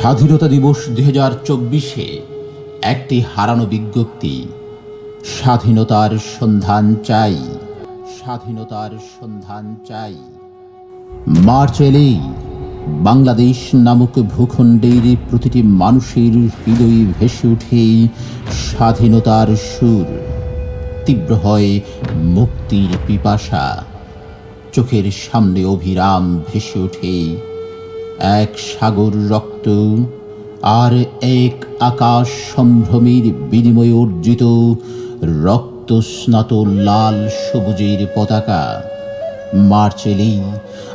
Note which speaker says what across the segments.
Speaker 1: স্বাধীনতা দিবস দুই হাজার চব্বিশে একটি হারানো বিজ্ঞপ্তি, স্বাধীনতার সন্ধান চাই, স্বাধীনতার সন্ধান চাই। মার্চ এলেই বাংলাদেশ নামক ভূখণ্ডের প্রতিটি মানুষের হৃদয়ে ভেসে ওঠে স্বাধীনতার সুর। তীব্র হয় মুক্তির পিপাসা, চোখের সামনে অভিরাম ভেসে ওঠে এক সাগর রক্ত আর এক আকাশ সম্ভ্রমের বিনিময়ে অর্জিত রক্ত স্নাত লাল সবুজের পতাকা। মার্চ এলেই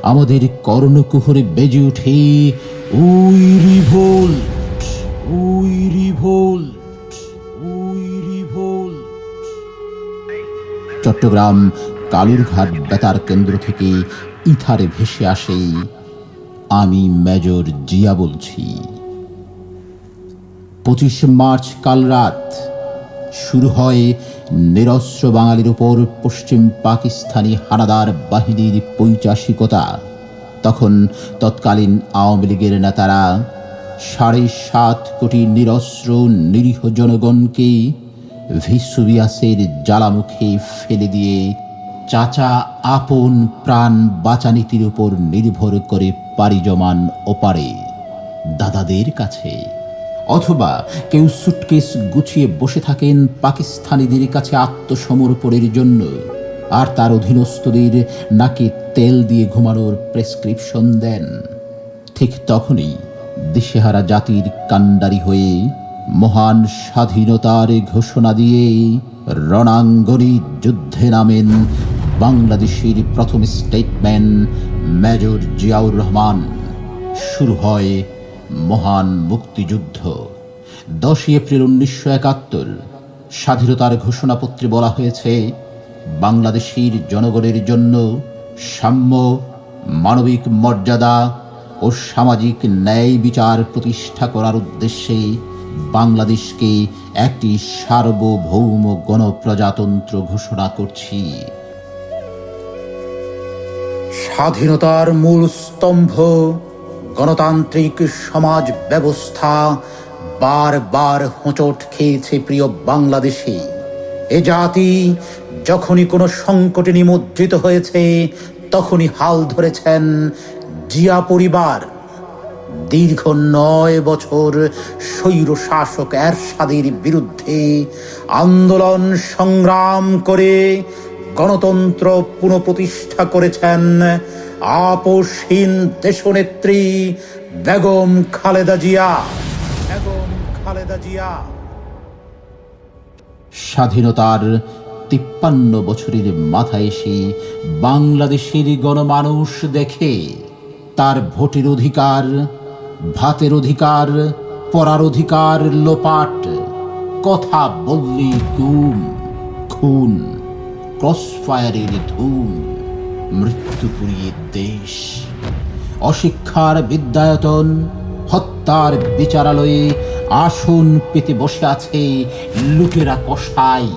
Speaker 1: আমাদের কর্ণকুহরে বেজে ওঠে we revolt, we Chattogram Kalurghat বেতার কেন্দ্র থেকে ইথারে ভেসে আসে আমি মেজর জিয়া বলছি। পঁচিশ মার্চ কাল রাত শুরু হয় নিরস্ত্র বাঙালির উপর পশ্চিম পাকিস্তানি হানাদার বাহিনীর পৈচাসিকতা। তখন তৎকালীন আওয়ামী লীগের নেতারা সাড়ে সাত কোটি নিরস্ত্র নিরীহ জনগণকে ভিসুবিয়াসের জ্বালামুখে ফেলে দিয়ে চাচা আপন প্রাণ বাঁচানীতির উপর নির্ভর করে পাড়ি জমান ওপারে। দাদাদের কাছে। অথবা কেউ সুটকেস গুছিয়ে বসে থাকেন পাকিস্তানিদের কাছে আত্মসমর্পণের জন্য আর তার অধীনস্থদের নাকে তেল দিয়ে ঘুমানোর প্রেসক্রিপশন দেন। ঠিক তখনই দিশেহারা জাতির কাণ্ডারি হয়ে মহান স্বাধীনতার ঘোষণা দিয়ে রণাঙ্গনে যুদ্ধে নামেন বাংলাদেশের প্রথম স্টেটম্যান মেজর জিয়াউর রহমান। শুরু হয় মহান মুক্তিযুদ্ধ। দশই এপ্রিল উনিশশো একাত্তর, স্বাধীনতার ঘোষণাপত্রে বলা হয়েছে, বাংলাদেশের জনগণের জন্য সাম্য, মানবিক মর্যাদা ও সামাজিক ন্যায় বিচার প্রতিষ্ঠা করার উদ্দেশ্যে বাংলাদেশকে একটি সার্বভৌম গণপ্রজাতন্ত্র ঘোষণা করছি। স্বাধীনতার মূল স্তম্ভ, গণতান্ত্রিক সমাজ ব্যবস্থা বারবার হোঁচট খেয়েছে প্রিয় বাংলাদেশে। এ জাতি যখনই কোনো সংকটে নিমজ্জিত হয়েছে, তখনই হাল ধরেছেন জিয়া পরিবার। দীর্ঘ নয় বছর স্বৈর শাসক এরশাদের বিরুদ্ধে আন্দোলন সংগ্রাম করে গণতন্ত্র পুনঃপ্রতিষ্ঠা করেছেন আপোষহীন দেশনেত্রী বেগম খালেদা জিয়া। বেগম খালেদা জিয়া। স্বাধীনতার তিপ্পান্ন বছরের মাথায় এসে বাংলাদেশের গণমানুষ দেখে তার ভোটের অধিকার, ভাতের অধিকার পড়ার অধিকার লোপাট, কথা বললি গুম, খুন। ক্রসফায়ারের ধুম মৃত্যু পুড়িয়ে দেশ, অশিক্ষার বিদ্যায়তন, হত্যার বিচারালয়ে আসন পেতে বসে আছে লুটেরা কষাই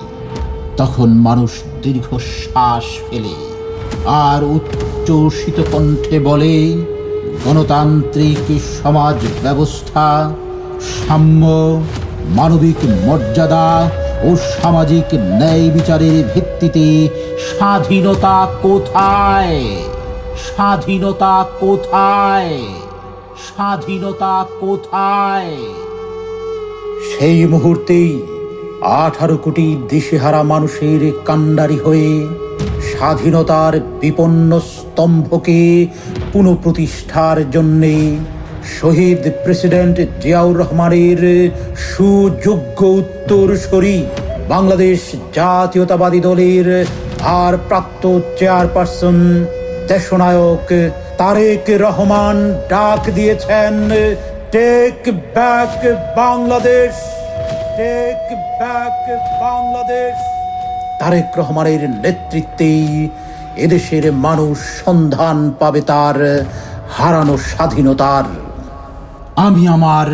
Speaker 1: তখন মানুষ দীর্ঘশ্বাস ফেলে আর উচ্চসিত কণ্ঠে বলে, গণতান্ত্রিক সমাজ ব্যবস্থা, সাম্য, মানবিক মর্যাদা ও সামাজিক ন্যায় বিচারের ভিত্তিতে স্বাধীনতা কোথায়? স্বাধীনতা কোথায়? স্বাধীনতা কোথায়? সেই মুহূর্তেই আঠারো কোটি দিশেহারা মানুষের কাণ্ডারি হয়ে স্বাধীনতার বিপন্ন স্তম্ভকে পুনঃপ্রতিষ্ঠার জন্যে শহীদ প্রেসিডেন্ট জিয়াউর রহমানের সুযোগ্য উত্তরসূরি বাংলাদেশ জাতীয়তাবাদী দলের ভারপ্রাপ্ত চেয়ারপারসন দেশনায়ক তারেক রহমান ডাক দিয়েছেন take back Bangladesh take back Bangladesh Tarique রহমানের নেতৃত্বেই এদেশের মানুষ সন্ধান পাবে তার হারানো স্বাধীনতার আমি আমার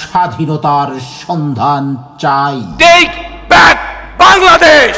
Speaker 1: স্বাধীনতার সন্ধান চাই।
Speaker 2: Take back Bangladesh